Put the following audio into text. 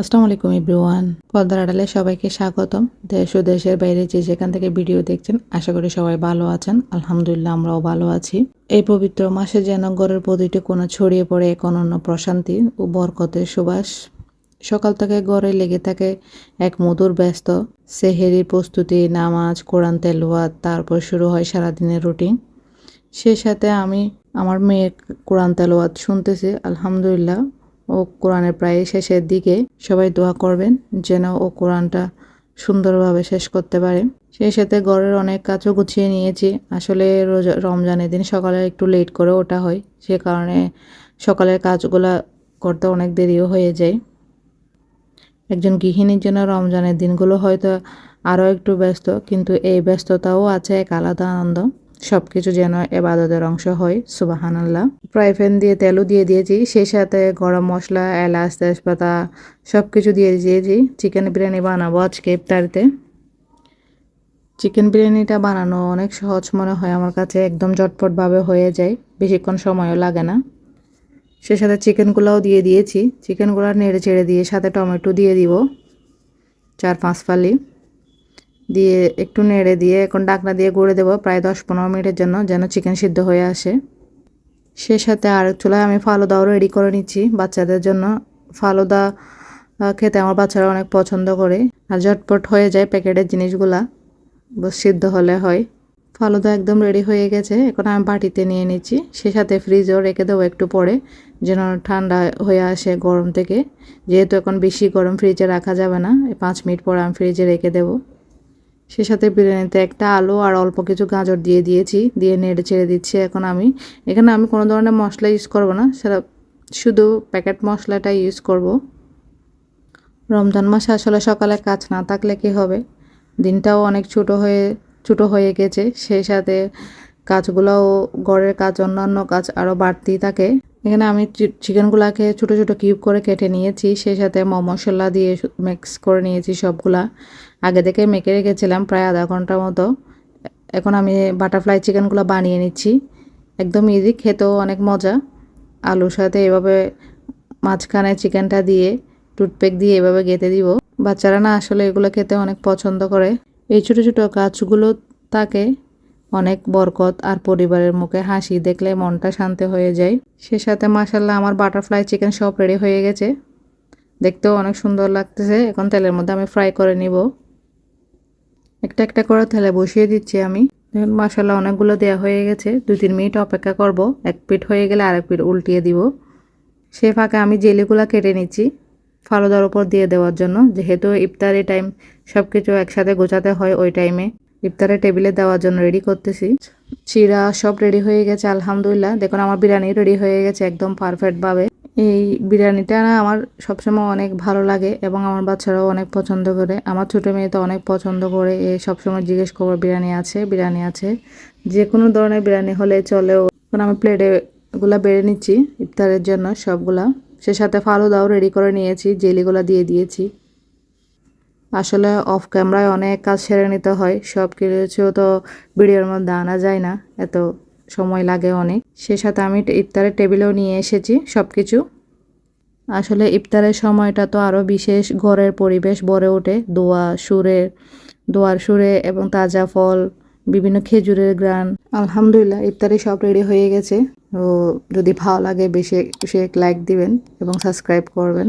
আসসালামু আলাইকুম, এভরিওয়ান। পর্দার আড়ালে সবাইকে স্বাগতম। দেশ ও দেশের বাইরে যে যেখান থেকে ভিডিও দেখছেন, আশা করি সবাই ভালো আছেন। আলহামদুলিল্লাহ, আমরাও ভালো আছি। এই পবিত্র মাসে যেন ঘরের প্রতিটি কোনো ছড়িয়ে পড়ে এক অনন্য প্রশান্তি ও বরকতের সুবাস। সকাল থেকে ঘরে লেগে থাকে এক মধুর ব্যস্ত, সেহেরির প্রস্তুতি, নামাজ, কোরআন তেলোয়াত তারপর শুরু হয় সারাদিনের রুটিন। সেই সাথে আমি, আমার মেয়ের কোরআন তেলোয়াত শুনতেছি, আলহামদুলিল্লাহ। ও কোরআনের প্রায় শেষের দিকে সবাই দোয়া করবেন যেন ও কোরআনটা সুন্দরভাবে শেষ করতে পারে। সেই সাথে ঘরের অনেক কাজও গুছিয়ে নিয়েছি। আসলে রোজা রমজানের দিন সকালে একটু লেট করে ওঠা হয়। সে কারণে সকালের কাজগুলা করতে অনেক দেরিও হয়ে যায়। একজন গৃহিণীর জন্য রমজানের দিনগুলো হয়তো আরও একটু ব্যস্ত, কিন্তু এই ব্যস্ততাও আছে, এক আলাদা আনন্দ। সব কিছু যেন এবাদতের অংশ হয় সুবাহান আল্লাহ ফ্রাই প্যান দিয়ে তেলও দিয়ে দিয়েছি, সেই সাথে গরম মশলা, এলাচ, তেজপাতা সব কিছু দিয়ে দিয়েছি। চিকেন বিরিয়ানি বানাবো আজকে ইফতারিতে। চিকেন বিরিয়ানিটা বানানো অনেক সহজ মনে হয়, আমার কাছে একদম ঝটপটভাবে হয়ে যায়, বেশিক্ষণ সময়ও লাগে না। সে সাথে চিকেনগুলোও দিয়ে দিয়েছি, চিকেনগুলো নেড়ে চেড়ে দিয়ে সাথে টমেটো দিয়ে দিব চার পাঁচ ফালি। দিয়ে একটু নেড়ে দিয়ে এখন ডাকনা দিয়ে গড়ে দেবো প্রায় দশ পনেরো মিনিটের জন্য যেন চিকেন সিদ্ধ হয়ে আসে। সে সাথে আরেক চুলায় আমি ফালুদাও রেডি করে নিচ্ছি বাচ্চাদের জন্য। ফালুদা খেতে আমার বাচ্চারা অনেক পছন্দ করে। আর ঝটপট হয়ে যায় প্যাকেটের জিনিসগুলা। সিদ্ধ হলে হয়। ফালুদা একদম রেডি হয়ে গেছে। এখন আমি বাটিতে নিয়ে নিচ্ছি। সে সাথে ফ্রিজেও রেখে দেবো একটু পরে যেন ঠান্ডা হয়ে আসে গরম থেকে। যেহেতু এখন বেশি গরম ফ্রিজে রাখা যাবে না পাঁচ মিনিট পরে আমি ফ্রিজে রেখে দেবো। সে সাথে বিরিয়ানিতে একটা আলু আর অল্প কিছু গাজর দিয়ে দিয়েছি, দিয়ে নেড়ে ছেড়ে দিচ্ছি এখন আমি। এখানে আমি কোনো ধরনের মশলা ইউজ করব না সেটা শুধু প্যাকেট মশলাটা ইউজ করব। রমজান মাসে আসলে সকালে কাজ না থাকলে কি হবে? দিনটাও অনেক ছোটো হয়ে ছোটো হয়ে গেছে, সেই সাথে কাজগুলোও, ঘরের কাজ, অন্যান্য কাজ আরও বাড়তেই থাকে। এখানে আমি চিকেনগুলাকে ছোটো ছোটো কিউব করে কেটে নিয়েছি। সেই সাথে মশলা দিয়ে মিক্স করে নিয়েছি সবগুলা। আগে থেকে মেখে রেখেছিলাম প্রায় আধা ঘণ্টার মতো। এখন আমি বাটারফ্লাই চিকেনগুলো বানিয়ে নিচ্ছি। একদম ইজি খেতেও অনেক মজা। আলুর সাথে এভাবে মাঝখানে চিকেনটা দিয়ে, টুথপেক দিয়ে এভাবে গেঁথে দিব। বাচ্চারা না আসলে এগুলো খেতে অনেক পছন্দ করে। এই ছোটো ছোটো গাছগুলো তাকে অনেক বরকত আর পরিবারের মুখে হাসি দেখলে মনটা শান্ত হয়ে যায়। সে সাথে মাসাল্লাহ আমার বাটারফ্লাই চিকেন সব রেডি হয়ে গেছে। দেখতেও অনেক সুন্দর লাগতেছে। এখন তেলের মধ্যে আমি ফ্রাই করে নিব। একটা একটা করে তেলে বসিয়ে দিচ্ছি আমি। দেখুন মাসাল্লাহ অনেকগুলো দেওয়া হয়ে গেছে। দু তিন মিনিট অপেক্ষা করব। এক পিঠ হয়ে গেলে আরেক পিঠ উল্টিয়ে দিব। সে ফাঁকে আমি জেলিগুলো কেটে নিচ্ছি ফালুদার ওপর দিয়ে দেওয়ার জন্য। যেহেতু ইফতারি টাইম সব কিছু একসাথে গোছাতে হয় ওই টাইমে ইফতারে টেবিলে দেওয়ার জন্য রেডি করতেছি। চিরা সব রেডি হয়ে গেছে, আলহামদুলিল্লাহ। দেখুন, আমার বিরিয়ানি রেডি হয়ে গেছে একদম পারফেক্টভাবে এই বিরিয়ানিটা না আমার সবসময় অনেক ভালো লাগে এবং আমার বাচ্চারাও অনেক পছন্দ করে। আমার ছোটো মেয়ে তো অনেক পছন্দ করে, এ সবসময় জিজ্ঞেস করব, বিরিয়ানি আছে? বিরিয়ানি আছে। যে কোনো ধরনের বিরিয়ানি হলে চলেও। এখন আমি প্লেটে গুলা বেড়ে নিচ্ছি ইফতারের জন্য সবগুলা। সে সাথে ফালুদাও রেডি করে নিয়েছি, জেলিগুলা দিয়ে দিয়েছি। আসলে অফ ক্যামেরায় অনেক কাজ সেরে নিতে হয়, সব কিছু তো ভিডিওর মধ্যে আনা যায় না, এত সময় লাগে অনেক। সে সাথে আমি ইফতারের টেবিলেও নিয়ে এসেছি সব কিছু আসলে ইফতারের সময়টা তো আরও বিশেষ ঘরের পরিবেশ, ভরে ওঠে। দোয়া, সুরে, দোয়ার সুরে এবং তাজা ফল, বিভিন্ন খেজুরের গ্রান। আলহামদুলিল্লাহ, ইফতারি সব রেডি হয়ে গেছে। তো যদি ভালো লাগে বেশি, সে লাইক দিবেন এবং সাবস্ক্রাইব করবেন।